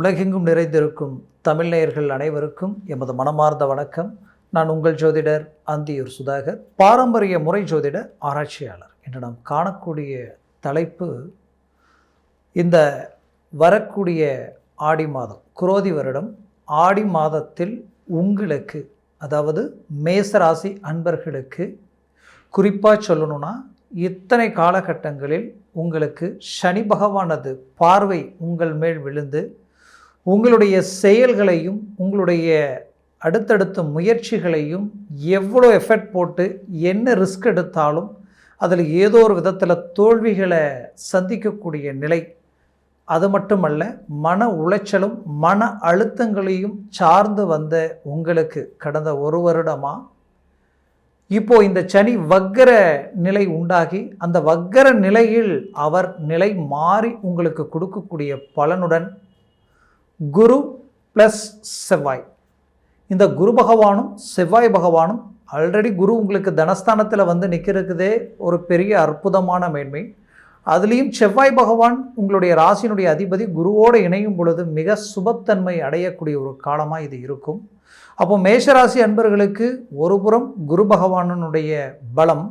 உலகெங்கும் நிறைந்திருக்கும் தமிழ்நேயர்கள் அனைவருக்கும் எமது மனமார்ந்த வணக்கம். நான் உங்கள் ஜோதிடர் அந்தியூர் சுதாகர். பாரம்பரிய முறை ஜோதிட ஆராய்ச்சியாளர். என்று நாம் காணக்கூடிய தலைப்பு இந்த வரக்கூடிய ஆடி மாதம் குரோதி வருடம். ஆடி மாதத்தில் உங்களுக்கு அதாவது மேசராசி அன்பர்களுக்கு குறிப்பாக சொல்லணும்னா இத்தனை காலகட்டங்களில் உங்களுக்கு சனி பகவானது பார்வை உங்கள் மேல் விழுந்து உங்களுடைய செயல்களையும் உங்களுடைய அடுத்தடுத்த முயற்சிகளையும் எவ்வளோ எஃபர்ட் போட்டு என்ன ரிஸ்க் எடுத்தாலும் அதில் ஏதோ ஒரு விதத்தில் தோல்விகளை சந்திக்கக்கூடிய நிலை. அது மட்டுமல்ல மன உளைச்சலும் மன அழுத்தங்களையும் சார்ந்து வந்த உங்களுக்கு கடந்த ஒரு வருடமாக இப்போது இந்த சனி வக்கர நிலை உண்டாகி அந்த வக்கர நிலையில் அவர் நிலை மாறி உங்களுக்கு கொடுக்கக்கூடிய பலனுடன் குரு ப்ளஸ் செவ்வாய். இந்த குரு பகவானும் செவ்வாய் பகவானும் ஆல்ரெடி குரு உங்களுக்கு தனஸ்தானத்தில் வந்து நிற்கிறதுக்குதே ஒரு பெரிய அற்புதமான மேன்மை. அதுலேயும் செவ்வாய் பகவான் உங்களுடைய ராசியினுடைய அதிபதி குருவோடு இணையும் பொழுது மிக சுபத்தன்மை அடையக்கூடிய ஒரு காலமாக இது இருக்கும். அப்போ மேஷராசி அன்பர்களுக்கு ஒருபுறம் குரு பகவானனுடைய பலம்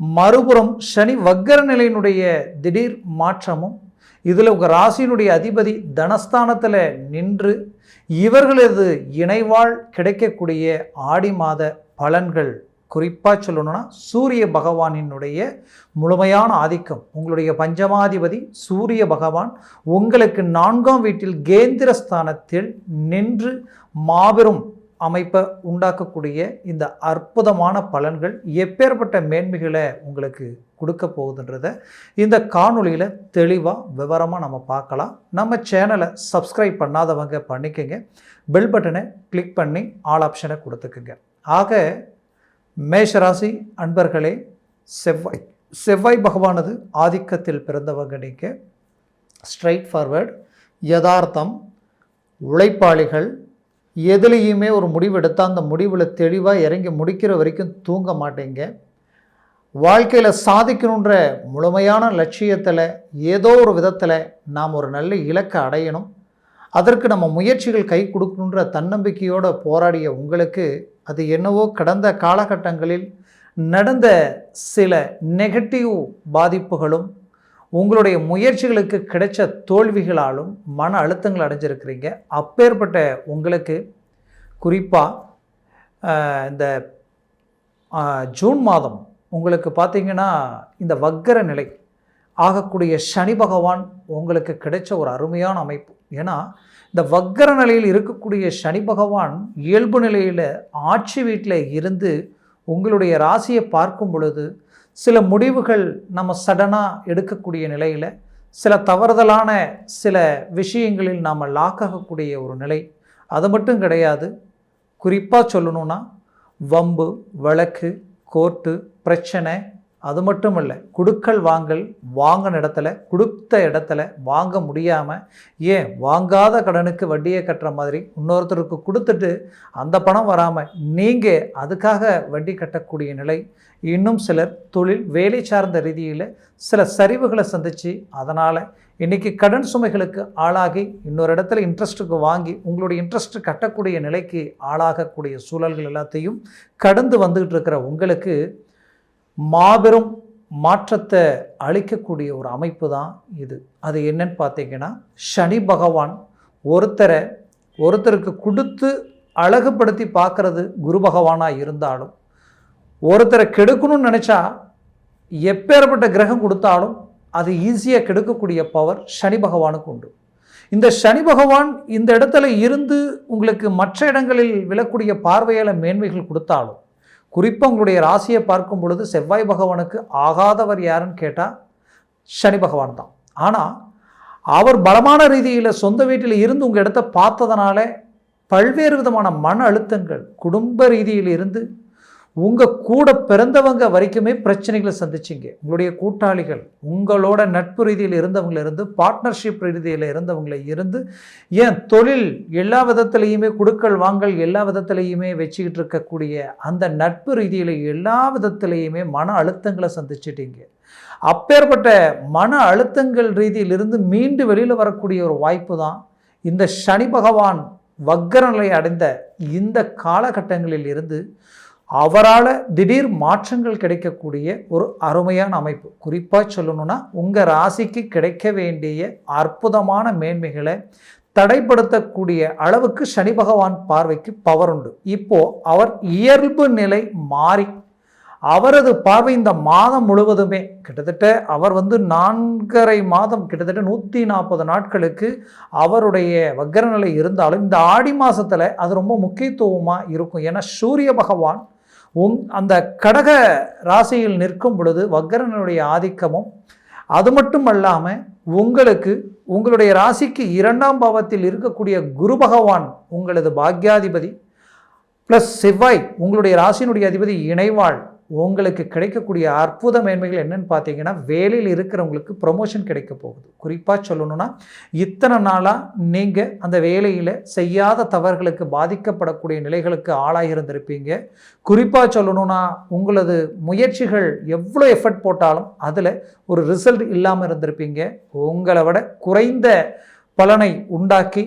மறுபுறம் சனி வக்கர நிலையினுடைய திடீர் மாற்றமும் இதில் உங்கள் ராசியினுடைய அதிபதி தனஸ்தானத்தில் நின்று இவர்களது இணைவாள் கிடைக்கக்கூடிய ஆடி மாத பலன்கள் குறிப்பாக சொல்லணும்னா சூரிய பகவானினுடைய முழுமையான ஆதிக்கம். உங்களுடைய பஞ்சமாதிபதி சூரிய பகவான் உங்களுக்கு நான்காம் வீட்டில் கேந்திர ஸ்தானத்தில் நின்று மாபெரும் அமைப்பை உண்டாக்கக்கூடிய இந்த அற்புதமான பலன்கள் எப்பேற்பட்ட மேன்மைகளை உங்களுக்கு கொடுக்க போகுதுன்றத இந்த காணொளியில் தெளிவாக விவரமாக நம்ம பார்க்கலாம். நம்ம சேனலை சப்ஸ்கிரைப் பண்ணாதவங்க பண்ணிக்கோங்க. பெல் பட்டனை கிளிக் பண்ணி ஆல் ஆப்ஷனை கொடுத்துக்குங்க. ஆக மேஷராசி அன்பர்களே செவ்வாய் செவ்வாய் பகவானது ஆதிக்கத்தில் பிறந்தவங்க நீங்கள் ஸ்ட்ரைட் ஃபார்வேர்டு யதார்த்தம் உழைப்பாளிகள் எதுலேயுமே ஒரு முடிவு எடுத்தால் அந்த முடிவில் தெளிவாக இறங்கி முடிக்கிற வரைக்கும் தூங்க மாட்டேங்க. வாழ்க்கையில் சாதிக்கணுன்ற முழுமையான லட்சியத்தில் ஏதோ ஒரு விதத்தில் நாம் ஒரு நல்ல இலக்கை அடையணும். அதற்கு நம்ம முயற்சிகள் கை கொடுக்கணுன்ற தன்னம்பிக்கையோடு போராடிய உங்களுக்கு அது என்னவோ கடந்த காலகட்டங்களில் நடந்த சில நெகட்டிவ் பாதிப்புகளும் உங்களுடைய முயற்சிகளுக்கு கிடைச்ச தோல்விகளாலும் மன அழுத்தங்கள் அடைஞ்சிருக்கிறீங்க. அப்பேற்பட்ட உங்களுக்கு குறிப்பாக இந்த ஜூன் மாதம் உங்களுக்கு பார்த்தீங்கன்னா இந்த வக்கர நிலை ஆகக்கூடிய சனி பகவான் உங்களுக்கு கிடைச்ச ஒரு அருமையான அமைப்பு. ஏன்னா இந்த வக்கர நிலையில் இருக்கக்கூடிய சனி பகவான் இயல்பு நிலையில் ஆட்சி வீட்டில் இருந்து உங்களுடைய ராசியை பார்க்கும் பொழுது சில முடிவுகள் நம்ம சடனாக எடுக்கக்கூடிய நிலையில் சில தவறுதலான சில விஷயங்களில் நாம் லாக்காகக்கூடிய ஒரு நிலை. அது மட்டும் கிடையாது. குறிப்பாக சொல்லணும்னா வம்பு வழக்கு கோர்ட்டு பிரச்சனை அது மட்டும் இல்லை குடுக்கல் வாங்கல் வாங்கின இடத்துல கொடுத்த இடத்துல வாங்க முடியாமல் ஏன் வாங்காத கடனுக்கு வட்டியை கட்டுற மாதிரி இன்னொருத்தருக்கு கொடுத்துட்டு அந்த பணம் வராமல் நீங்கள் அதுக்காக வட்டி கட்டக்கூடிய நிலை. இன்னும் சிலர் தொழில் வேலை சார்ந்த ரீதியில் சில சரிவுகளை சந்தித்து அதனால் இன்றைக்கி கடன் சுமைகளுக்கு ஆளாகி இன்னொரு இடத்துல இன்ட்ரெஸ்ட்டுக்கு வாங்கி உங்களுடைய இன்ட்ரெஸ்ட் கட்டக்கூடிய நிலைக்கு ஆளாகக்கூடிய சூழல்கள் எல்லாத்தையும் கடந்து வந்துகிட்டு இருக்கிற உங்களுக்கு மாபெரும் மாற்றத்தை அளிக்கக்கூடிய ஒரு அமைப்பு தான் இது. அது என்னன்னு பார்த்தீங்கன்னா சனி பகவான் ஒருத்தரை ஒருத்தருக்கு கொடுத்து அழகுபடுத்தி பார்க்கறது குரு பகவானாக இருந்தாலும் ஒருத்தரை கெடுக்கணும்னு நினச்சா எப்பேற்பட்ட கிரகம் கொடுத்தாலும் அது ஈஸியாக கெடுக்கக்கூடிய பவர் சனி பகவானுக்கு உண்டு. இந்த சனி பகவான் இந்த இடத்துல இருந்து உங்களுக்கு மற்ற இடங்களில் விழக்கூடிய பார்வையால் மேன்மைகள் கொடுத்தாலும் குறிப்பாக உங்களுடைய ராசியை பார்க்கும் பொழுது செவ்வாய் பகவானுக்கு ஆகாதவர் யாருன்னு கேட்டால் சனி பகவான் தான். ஆனால் அவர் பலமான ரீதியில் சொந்த வீட்டில் இருந்து உங்கள் இடத்த பார்த்ததுனால பல்வேறு விதமான மன அழுத்தங்கள் குடும்ப ரீதியில் இருந்து உங்கள் கூட பிறந்தவங்க வரைக்குமே பிரச்சனைகளை சந்திச்சிங்க. உங்களுடைய கூட்டாளிகள் உங்களோட நட்பு ரீதியில் இருந்தவங்கள இருந்து பார்ட்னர்ஷிப் ரீதியில் இருந்தவங்கள இருந்து ஏன் தொழில் எல்லா விதத்துலேயுமே குடுக்கல் வாங்கல் எல்லா விதத்துலேயுமே வச்சுக்கிட்டு இருக்கக்கூடிய அந்த நட்பு ரீதியில் எல்லா விதத்துலேயுமே மன அழுத்தங்களை சந்திச்சிட்டீங்க. அப்பேற்பட்ட மன அழுத்தங்கள் ரீதியிலிருந்து மீண்டு வெளியில் வரக்கூடிய ஒரு வாய்ப்பு தான் இந்த சனி பகவான் வக்கரநிலை அடைந்த இந்த காலகட்டங்களில் இருந்து அவரால் திடீர் மாற்றங்கள் கிடைக்கக்கூடிய ஒரு அருமையான அமைப்பு. குறிப்பாக சொல்லணும்னா உங்கள் ராசிக்கு கிடைக்க வேண்டிய அற்புதமான மேன்மைகளை தடைப்படுத்தக்கூடிய அளவுக்கு சனி பகவான் பார்வைக்கு பவர் உண்டு. இப்போ அவர் இயல்பு நிலை மாறி அவரது பார்வை இந்த மாதம் முழுவதுமே கிட்டத்தட்ட அவர் வந்து நான்கரை மாதம் கிட்டத்தட்ட நூற்றி நாற்பது நாட்களுக்கு அவருடைய வக்கரநிலை இருந்தாலும் இந்த ஆடி மாதத்தில் அது ரொம்ப முக்கியத்துவமாக இருக்கும். ஏன்னா சூரிய பகவான் உங் அந்த கடக ராசியில் நிற்கும் பொழுது வக்கரனுடைய ஆதிக்கமும் அது மட்டும் அல்லாமல் உங்களுக்கு உங்களுடைய ராசிக்கு இரண்டாம் பாவத்தில் இருக்கக்கூடிய குரு பகவான் உங்களது பாக்யாதிபதி ப்ளஸ் செவ்வாய் உங்களுடைய ராசியினுடைய அதிபதி இணைவாள். உங்களுக்கு கிடைக்கக்கூடிய அற்புத மேன்மைகள் என்னன்னு பார்த்தீங்கன்னா வேலையில் இருக்கிறவங்களுக்கு ப்ரொமோஷன் கிடைக்க போகுது. குறிப்பாக சொல்லணும்னா இத்தனை நாளாக நீங்கள் அந்த வேலையில் செய்யாத தவறுகளுக்கு பாதிக்கப்படக்கூடிய நிலைகளுக்கு ஆளாகி இருந்திருப்பீங்க குறிப்பாக சொல்லணும்னா உங்களது முயற்சிகள் எவ்வளோ எஃபர்ட் போட்டாலும் அதில் ஒரு ரிசல்ட் இல்லாமல் இருந்திருப்பீங்க. உங்களை விட குறைந்த பலனை உண்டாக்கி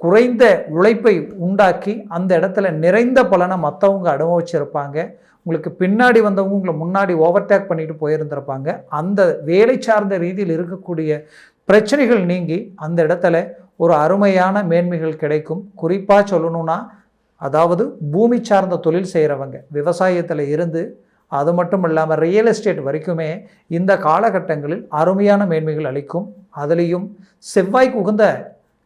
குறைந்த உழைப்பை உண்டாக்கி அந்த இடத்துல நிறைந்த பலனை மற்றவங்க அனுபவிச்சிருப்பாங்க. உங்களுக்கு பின்னாடி வந்தவங்க உங்களை முன்னாடி ஓவர்டேக் பண்ணிட்டு போயிருந்திருப்பாங்க. அந்த வேலை சார்ந்த ரீதியில் இருக்கக்கூடிய பிரச்சனைகள் நீங்கி அந்த இடத்துல ஒரு அருமையான மேன்மைகள் கிடைக்கும். குறிப்பாக சொல்லணும்னா அதாவது பூமி சார்ந்த தொழில் செய்கிறவங்க விவசாயத்தில் இருந்து அது மட்டும் இல்லாமல் ரியல் எஸ்டேட் வரைக்குமே இந்த காலகட்டங்களில் அருமையான மேன்மைகள் அளிக்கும். அதுலேயும் செவ்வாய்க்கு உகந்த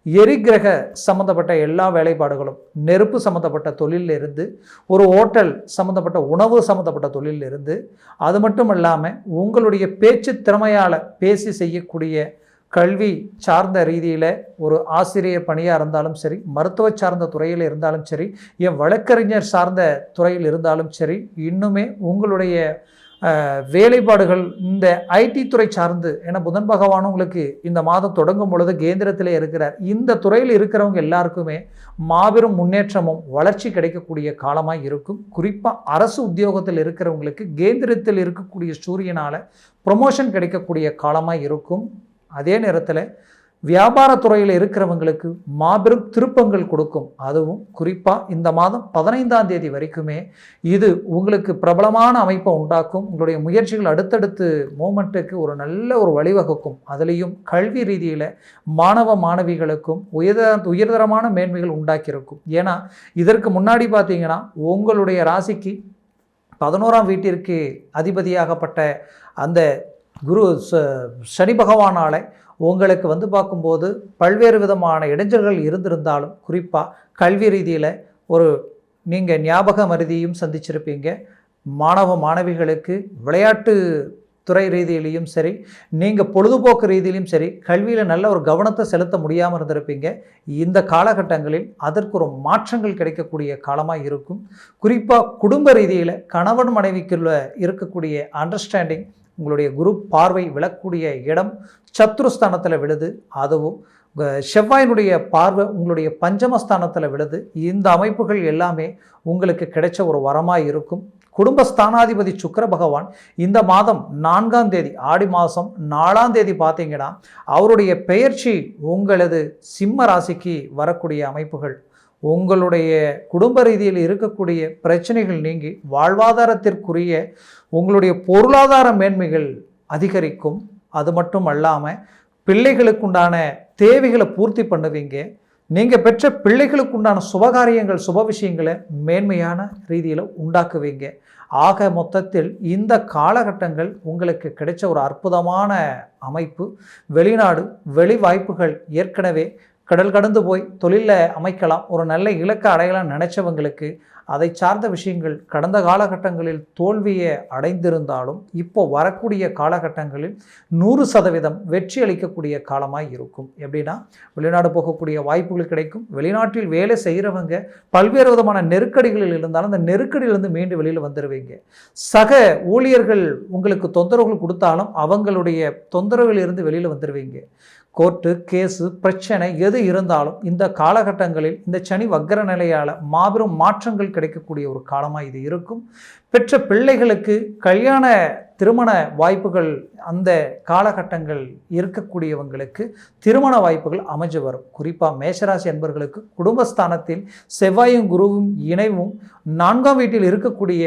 எரிகிரக சம்மந்தப்பட்ட எல்லா வேலைப்பாடுகளும் நெருப்பு சம்மந்தப்பட்ட தொழிலில் இருந்து ஒரு ஹோட்டல் சம்மந்தப்பட்ட உணவு சம்மந்தப்பட்ட தொழிலில் இருந்து அது மட்டும் இல்லாமல் உங்களுடைய பேச்சு திறமையால் பேசி செய்யக்கூடிய கல்வி சார்ந்த ரீதியில் ஒரு ஆசிரியர் பணியாக இருந்தாலும் சரி மருத்துவ சார்ந்த துறையில் இருந்தாலும் சரி என் வழக்கறிஞர் சார்ந்த துறையில் இருந்தாலும் சரி இன்னுமே உங்களுடைய வேலைப்பாடுகள் இந்த ஐடி துறை சார்ந்து ஏன்னா புதன் பகவான் உங்களுக்கு இந்த மாதம் தொடங்கும் பொழுது கேந்திரத்தில் இருக்கிறார். இந்த துறையில் இருக்கிறவங்க எல்லாருக்குமே மாபெரும் முன்னேற்றமும் வளர்ச்சி கிடைக்கக்கூடிய காலமாக இருக்கும். குறிப்பாக அரசு உத்தியோகத்தில் இருக்கிறவங்களுக்கு கேந்திரத்தில் இருக்கக்கூடிய சூரியனால் ப்ரொமோஷன் கிடைக்கக்கூடிய காலமாக இருக்கும். அதே நேரத்தில் வியாபாரத்துறையில் இருக்கிறவங்களுக்கு மாபெரும் திருப்பங்கள் கொடுக்கும். அதுவும் குறிப்பாக இந்த மாதம் பதினைந்தாம் தேதி வரைக்குமே இது உங்களுக்கு பிரபலமான அமைப்பை உண்டாக்கும். உங்களுடைய முயற்சிகள் அடுத்தடுத்து மூமெண்ட்டுக்கு ஒரு நல்ல ஒரு வழிவகுக்கும். அதுலேயும் கல்வி ரீதியில் மாணவ மாணவிகளுக்கும் உயர்த உயர்தரமான மேன்மைகள் உண்டாக்கியிருக்கும். ஏன்னா இதற்கு முன்னாடி பார்த்தீங்கன்னா உங்களுடைய ராசிக்கு பதினோராம் வீட்டிற்கு அதிபதியாகப்பட்ட அந்த குரு சனி பகவானாலே உங்களுக்கு வந்து பார்க்கும்போது பல்வேறு விதமான இடைஞ்சல்கள் இருந்திருந்தாலும் குறிப்பாக கல்வி ரீதியில் ஒரு நீங்கள் ஞாபக மருதியும் சந்திச்சிருப்பீங்க. மாணவ மாணவிகளுக்கு விளையாட்டு துறை ரீதியிலையும் சரி நீங்கள் பொழுதுபோக்கு ரீதியிலையும் சரி கல்வியில் நல்ல ஒரு கவனத்தை செலுத்த முடியாமல் இருந்திருப்பீங்க. இந்த காலகட்டங்களில் அதற்கு ஒரு மாற்றங்கள் கிடைக்கக்கூடிய காலமாக இருக்கும். குறிப்பாக குடும்ப ரீதியில் கணவன் மனைவிக்குள்ள இருக்கக்கூடிய அண்டர்ஸ்டாண்டிங் உங்களுடைய குரு பார்வை விழக்கூடிய இடம் சத்ருஸ்தானத்தில் விழுது. அதுவும் செவ்வாயினுடைய பார்வை உங்களுடைய பஞ்சமஸ்தானத்தில் விழுது. இந்த அமைப்புகள் எல்லாமே உங்களுக்கு கிடைச்ச ஒரு வரமாக இருக்கும். குடும்ப ஸ்தானாதிபதி சுக்கர பகவான் இந்த மாதம் நான்காம் தேதி ஆடி மாதம் நாலாம் தேதி பார்த்தீங்கன்னா அவருடைய பெயர்ச்சி உங்களது சிம்ம ராசிக்கு வரக்கூடிய அமைப்புகள். உங்களுடைய குடும்ப ரீதியில் இருக்கக்கூடிய பிரச்சனைகள் நீங்கி வாழ்வாதாரத்திற்குரிய உங்களுடைய பொருளாதார மேன்மைகள் அதிகரிக்கும். அது மட்டும் அல்லாமல் பிள்ளைகளுக்குண்டான தேவைகளை பூர்த்தி பண்ணுவீங்க. நீங்கள் பெற்ற பிள்ளைகளுக்குண்டான சுபகாரியங்கள் சுப விஷயங்களை மேன்மையான ரீதியில் உண்டாக்குவீங்க. ஆக மொத்தத்தில் இந்த காலகட்டங்கள் உங்களுக்கு கிடைச்ச ஒரு அற்புதமான அமைப்பு. வெளிநாடு வெளி வாய்ப்புகள் ஏற்கனவே கடல் கடந்து போய் தொழிலில் அமைக்கலாம். ஒரு நல்ல இலக்கை அடையலாம் நினச்சவங்களுக்கு அதை சார்ந்த விஷயங்கள் கடந்த காலகட்டங்களில் தோல்வியை அடைந்திருந்தாலும் இப்போ வரக்கூடிய காலகட்டங்களில் நூறு சதவீதம் வெற்றி அளிக்கக்கூடிய காலமாக இருக்கும். எப்படின்னா வெளிநாடு போகக்கூடிய வாய்ப்புகள் கிடைக்கும். வெளிநாட்டில் வேலை செய்கிறவங்க பல்வேறு விதமான நெருக்கடிகளில் இருந்தாலும் அந்த நெருக்கடியிலிருந்து மீண்டு வெளியில் வந்துடுவீங்க சக ஊழியர்கள் உங்களுக்கு தொந்தரவுகள் கொடுத்தாலும் அவங்களுடைய தொந்தரவில் வெளியில் வந்துடுவீங்க கோர்ட்டு கேஸு பிரச்சனை எது இருந்தாலும் இந்த காலகட்டங்களில் இந்த சனி வக்கர நிலையால் மாபெரும் மாற்றங்கள் கிடைக்கக்கூடிய ஒரு காலமாக இது இருக்கும். பெற்ற பிள்ளைகளுக்கு கல்யாண திருமண வாய்ப்புகள் அந்த காலகட்டங்கள் இருக்கக்கூடியவங்களுக்கு திருமண வாய்ப்புகள் அமைஞ்சு வரும். குறிப்பாக மேஷராசி என்பர்களுக்கு குடும்பஸ்தானத்தில் செவ்வாயும் குருவும் இணைவும் நான்காம் வீட்டில் இருக்கக்கூடிய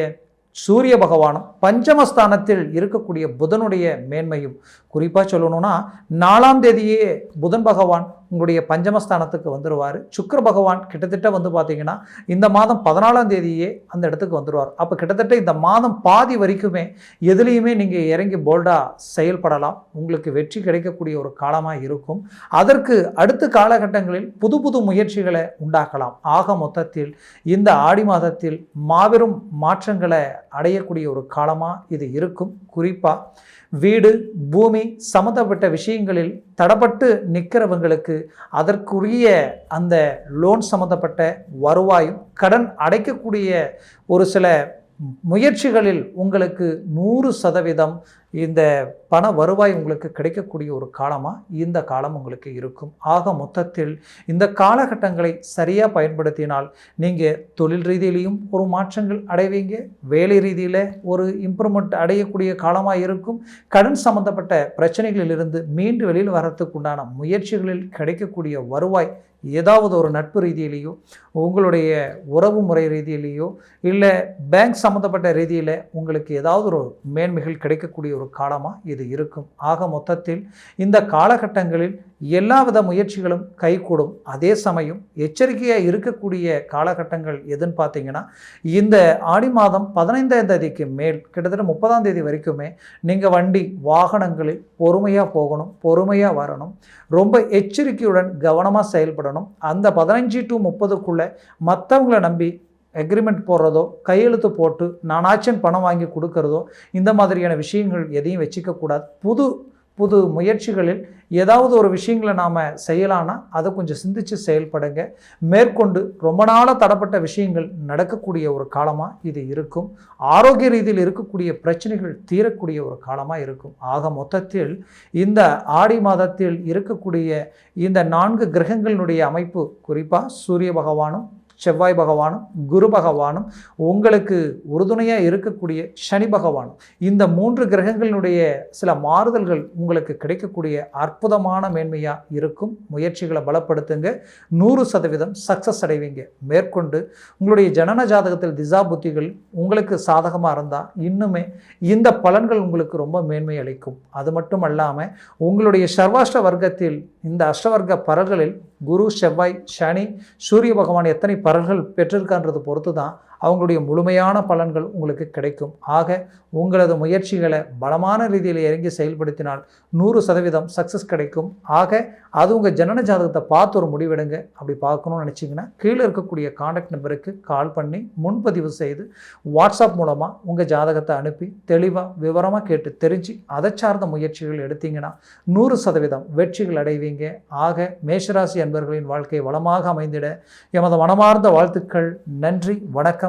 சூரிய பகவானும் பஞ்சமஸ்தானத்தில் இருக்கக்கூடிய புதனுடைய மேன்மையும் குறிப்பாக சொல்லணும்னா நாலாம் தேதியே புதன் பகவான் உங்களுடைய பஞ்சமஸ்தானத்துக்கு வந்துடுவார் சுக்கர பகவான் கிட்டத்தட்ட வந்து பார்த்தீங்கன்னா இந்த மாதம் பதினாலாம் தேதியே அந்த இடத்துக்கு வந்துடுவார் அப்போ கிட்டத்தட்ட இந்த மாதம் பாதி வரைக்குமே எதுலேயுமே நீங்கள் இறங்கி போல்டாக செயல்படலாம். உங்களுக்கு வெற்றி கிடைக்கக்கூடிய ஒரு காலமாக இருக்கும். அதற்கு அடுத்த காலகட்டங்களில் புது புது முயற்சிகளை உண்டாக்கலாம். ஆக மொத்தத்தில் இந்த ஆடி மாதத்தில் மாபெரும் மாற்றங்களை அடையக்கூடிய ஒரு காலமாக இது இருக்கும். குறிப்பாக வீடு பூமி சம்மந்தப்பட்ட விஷயங்களில் தடப்பட்டு நிற்கிறவங்களுக்கு அதற்குரிய அந்த லோன் சம்மந்தப்பட்ட வருவாயும் கடன் அடைக்கக்கூடிய ஒரு சில முயற்சிகளில் உங்களுக்கு நூறு சதவீதம் இந்த பண வருவாய் உங்களுக்கு கிடைக்கக்கூடிய ஒரு காலமாக இந்த காலம் உங்களுக்கு இருக்கும். ஆக மொத்தத்தில் இந்த காலகட்டங்களை சரியாக பயன்படுத்தினால் நீங்கள் தொழில் ரீதியிலையும் ஒரு மாற்றங்கள் அடைவீங்க. வேலை ரீதியில் ஒரு இம்ப்ரூவ்மெண்ட் அடையக்கூடிய காலமாக இருக்கும். கடன் சம்மந்தப்பட்ட பிரச்சனைகளிலிருந்து மீண்டு வெளியில் வரத்துக்குண்டான முயற்சிகளில் கிடைக்கக்கூடிய வருவாய் ஏதாவது ஒரு நட்பு ரீதியிலேயோ உங்களுடைய உறவு முறை ரீதியிலேயோ இல்லை பேங்க் சம்மந்தப்பட்ட ரீதியில் உங்களுக்கு ஏதாவது ஒரு மேன்மைகள் கிடைக்கக்கூடிய ஒரு காலமாக இது இருக்கும். ஆக மொத்தத்தில் இந்த காலகட்டங்களில் எல்லா வித முயற்சிகளும் கைகூடும். அதே சமயம் எச்சரிக்கையாக இருக்கக்கூடிய காலகட்டங்கள் எதுன்னு பார்த்தீங்கன்னா இந்த ஆடி மாதம் பதினைந்தாம் தேதிக்கு மேல் கிட்டத்தட்ட முப்பதாம் தேதி வரைக்குமே நீங்கள் வண்டி வாகனங்களில் பொறுமையாக போகணும் பொறுமையாக வரணும். ரொம்ப எச்சரிக்கையுடன் கவனமாக செயல்படணும். அந்த பதினஞ்சு டு முப்பதுக்குள்ளே மற்றவங்களை நம்பி அக்ரிமெண்ட் போடுறதோ கையெழுத்து போட்டு நானாச்சும் பணம் வாங்கி கொடுக்கறதோ இந்த மாதிரியான விஷயங்கள் எதையும் வச்சுக்கக்கூடாது புது புது முயற்சிகளில் ஏதாவது ஒரு விஷயங்களை நாம் செய்யலான்னா அதை கொஞ்சம் சிந்தித்து செயல்படுங்க. மேற்கொண்டு ரொம்ப நாளாக தடப்பட்ட விஷயங்கள் நடக்கக்கூடிய ஒரு காலமாக இது இருக்கும். ஆரோக்கிய ரீதியில் இருக்கக்கூடிய பிரச்சனைகள் தீரக்கூடிய ஒரு காலமாக இருக்கும். ஆக மொத்தத்தில் இந்த ஆடி மாதத்தில் இருக்கக்கூடிய இந்த நான்கு கிரகங்களினுடைய அமைப்பு குறிப்பாக சூரிய பகவானும் செவ்வாய் பகவானும் குரு பகவானும் உங்களுக்கு உறுதுணையாக இருக்கக்கூடிய சனி பகவானும் இந்த மூன்று கிரகங்களினுடைய சில மாறுதல்கள் உங்களுக்கு கிடைக்கக்கூடிய அற்புதமான மேன்மையாக இருக்கும். முயற்சிகளை பலப்படுத்துங்க. நூறு சதவீதம் சக்ஸஸ் அடைவீங்க. மேற்கொண்டு உங்களுடைய ஜனன ஜாதகத்தில் திசா புத்திகள் உங்களுக்கு சாதகமாக இருந்தால் இன்னுமே இந்த பலன்கள் உங்களுக்கு ரொம்ப மேன்மை அளிக்கும். அது மட்டும் அல்லாமல் உங்களுடைய சர்வாஷ்ட வர்க்கத்தில் இந்த அஷ்டவர்க்க பரல்களில் குரு செவ்வாய் சனி சூரிய பகவான் எத்தனை பரல்கள் பெற்றிருக்கான்றது பொறுத்து தான் அவங்களுடைய முழுமையான பலன்கள் உங்களுக்கு கிடைக்கும். ஆக உங்களது முயற்சிகளை பலமான ரீதியில் இறங்கி செயல்படுத்தினால் நூறு சதவீதம் சக்ஸஸ் கிடைக்கும். ஆக அது உங்கள் ஜனன ஜாதகத்தை பார்த்து ஒரு முடிவெடுங்க. அப்படி பார்க்கணும்னு நினச்சிங்கன்னா கீழே இருக்கக்கூடிய காண்டாக்ட் நம்பருக்கு கால் பண்ணி முன்பதிவு செய்து வாட்ஸ்அப் மூலமாக உங்கள் ஜாதகத்தை அனுப்பி தெளிவாக விவரமாக கேட்டு தெரிஞ்சு அதை சார்ந்த முயற்சிகள் எடுத்தீங்கன்னா நூறு சதவீதம் வெற்றிகள் அடைவீங்க. ஆக மேஷராசி அன்பர்களின் வாழ்க்கை வளமாக அமைந்திட எமது மனமார்ந்த வாழ்த்துக்கள். நன்றி வணக்கம்.